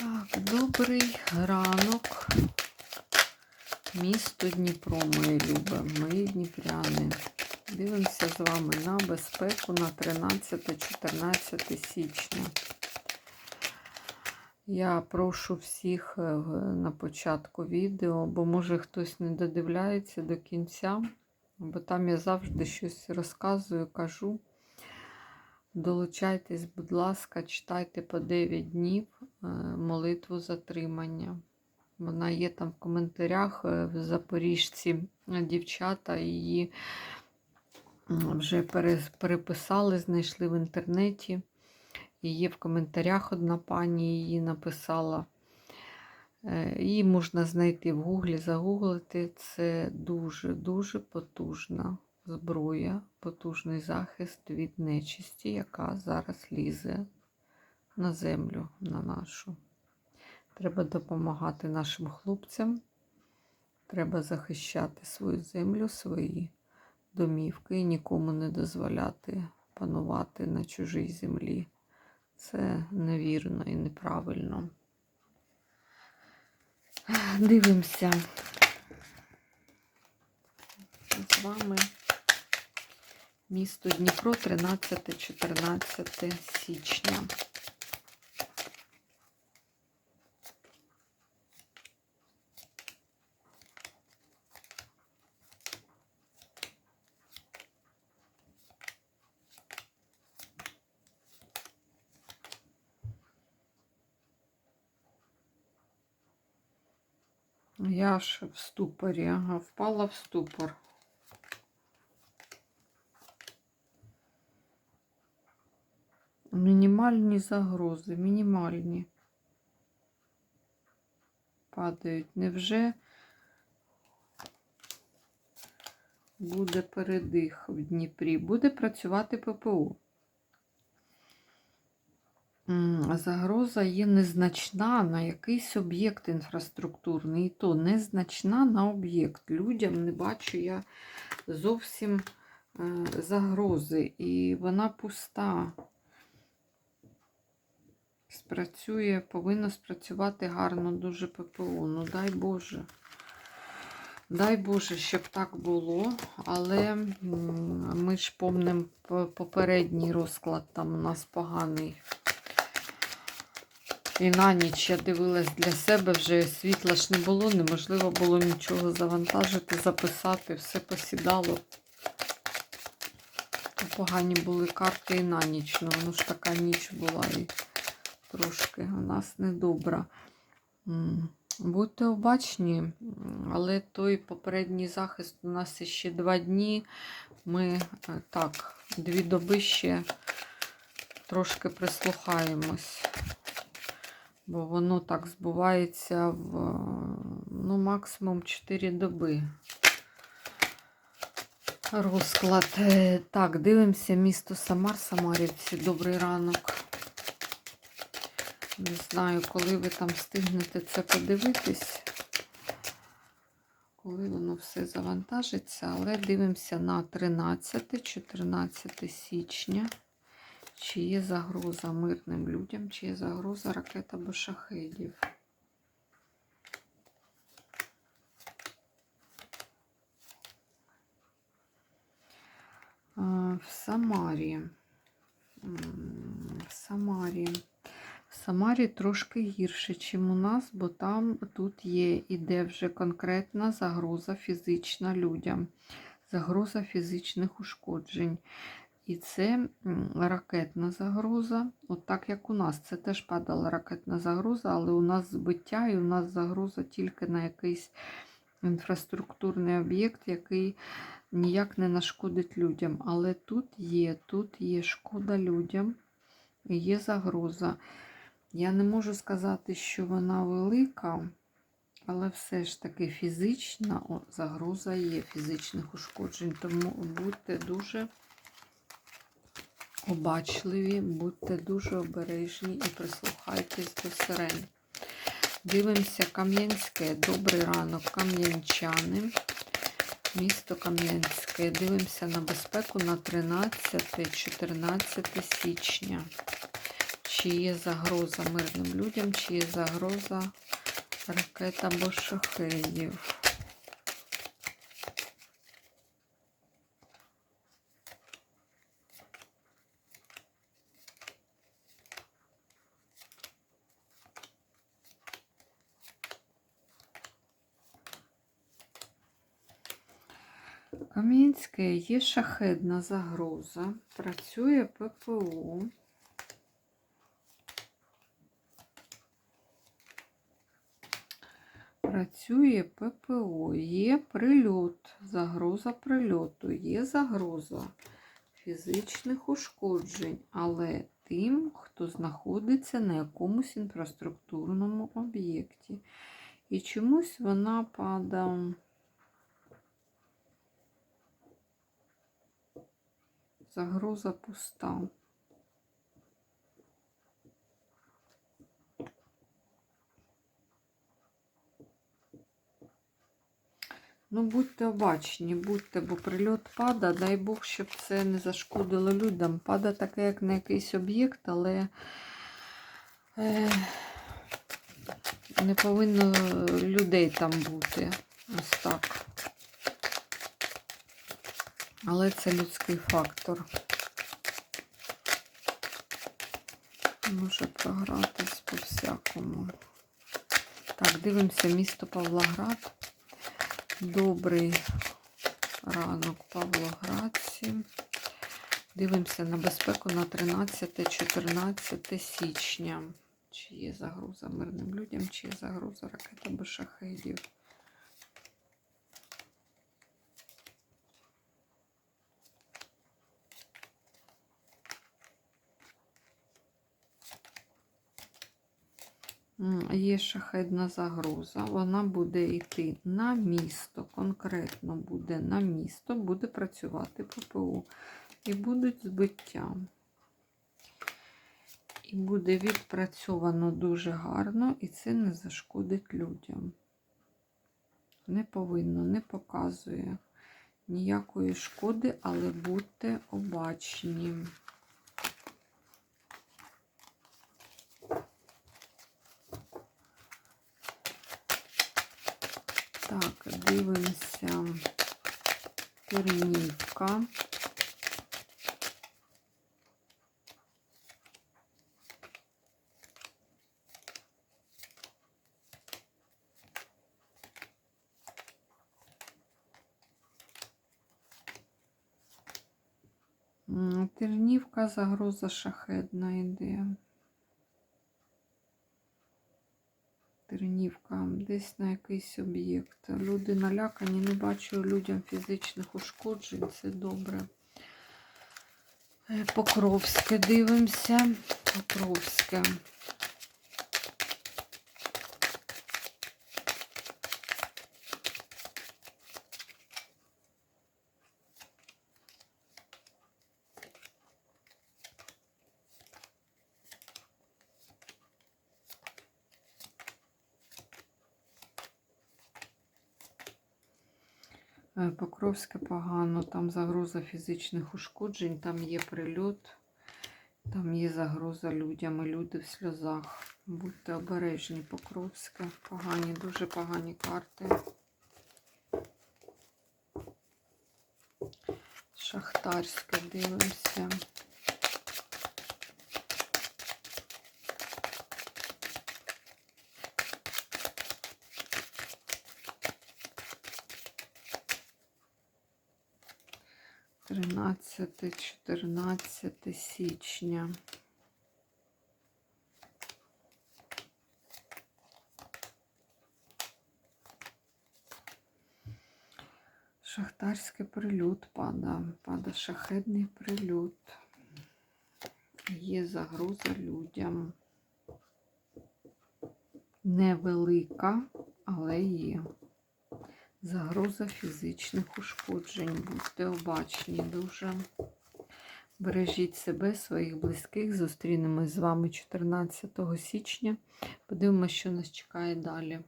Так, добрий ранок. Місто Дніпро, мої любе, мої дніпряни. Дивимося з вами на безпеку на 13-14 січня. Я прошу всіх е, на початку відео, бо може хтось не додивляється до кінця, бо там я завжди щось розказую, кажу. Долучайтесь, будь ласка, читайте по 9 днів е, молитву затримання. Вона є там в коментарях е, в Запоріжці е, дівчата її вже переписали, знайшли в інтернеті. Є в коментарях одна пані її написала. Її можна знайти в гуглі, загуглити. Це дуже-дуже потужна зброя, потужний захист від нечисті, яка зараз лізе на землю на нашу. Треба допомагати нашим хлопцям. Треба захищати свою землю, свої домівки і нікому не дозволяти панувати на чужій землі. Це невірно і неправильно. Дивимося з вами місто Дніпро 13-14 січня. Я ж в ступорі, ага, впала в ступор. Мінімальні загрози, мінімальні. Падають. Невже буде передих в Дніпрі? Буде працювати ППО. Загроза є незначна на якийсь об'єкт інфраструктурний. І то незначна на об'єкт. Людям не бачу я зовсім е, загрози. І вона пуста. Спрацює, повинно спрацювати гарно дуже ППО. Ну дай Боже. Дай Боже, щоб так було, але ми ж помним попередній розклад там у нас поганий. І на ніч я дивилась для себе, вже світла ж не було, неможливо було нічого завантажити, записати, все посідало. Погані були карти і на ніч. Ну, воно ж така ніч була і трошки у нас недобра. Будьте обачні, але той попередній захист у нас ще два дні. Ми е, так, дві доби ще трошки прислухаємось. Бо воно так збувається в ну, максимум 4 доби. Розклад. Е, Так, дивимося місто Самар, Самарівці. Добрий ранок. Не знаю, коли ви там встигнете це подивитись, коли воно все завантажиться, але дивимося на 13-14 січня. Чи є загроза мирним людям, чи є загроза ракет або шахедів. В Самарі. В Самарі. Самарі трошки гірше, ніж у нас, бо там тут є іде вже конкретна загроза фізична людям, загроза фізичних ушкоджень. І це ракетна загроза. От так як у нас. Це теж падала ракетна загроза, але у нас збиття і у нас загроза тільки на якийсь інфраструктурний об'єкт, який ніяк не нашкодить людям. Але тут є, тут є шкода людям, є загроза. Я не можу сказати, що вона велика, але все ж таки фізична загроза є фізичних ушкоджень. Тому будьте дуже обачливі, будьте дуже обережні і прислухайтесь до сирен. Дивимося Кам'янське. Добрий ранок, кам'янчани. Місто Кам'янське. Дивимося на безпеку на 13-14 січня. Чи є загроза мирним людям, чи є загроза ракет або шахедів. Кам'янське є шахедна загроза. Працює ППО. Працює ППО, є прильот, загроза прильоту, є загроза фізичних ушкоджень, але тим, хто знаходиться на якомусь інфраструктурному об'єкті. І чомусь вона падає. Загроза пуста. Ну, будьте обачні, будьте, бо прильот пада, дай Бог, щоб це не зашкодило людям. Пада таке, як на якийсь об'єкт, але е, не повинно людей там бути. Ось так. Але це людський фактор. Може програтись по всякому. Так, дивимося місто Павлоград. Добрий ранок Павло Граці. Дивимося на безпеку на 13-14 січня. Чи є загроза мирним людям, чи є загроза ракета або шахедів. Є шахедна загроза, вона буде йти на місто, конкретно буде на місто, буде працювати ППО. І будуть збиття. І буде відпрацьовано дуже гарно, і це не зашкодить людям. Не повинно, не показує ніякої шкоди, але будьте обачні. Так, дивимося Тернівка. Тернівка, загроза шахедна йде. Тернівка, десь на якийсь об'єкт. Люди налякані, не бачу людям фізичних ушкоджень, це добре. Е, Покровське дивимося. Покровське. Покровське погано, там загроза фізичних ушкоджень, там є прильот, там є загроза людям і люди в сльозах. Будьте обережні, Покровське. Погані, дуже погані карти. Шахтарське дивимося. Тринадцяте, чотирнадцяте січня. Шахтарський прильот пада, пада шахедний прильот. Є загроза людям. Невелика, але є. Загроза фізичних ушкоджень. Будьте обачні дуже. Бережіть себе, своїх близьких. Зустрінемось з вами 14 січня. Подивимося, що нас чекає далі.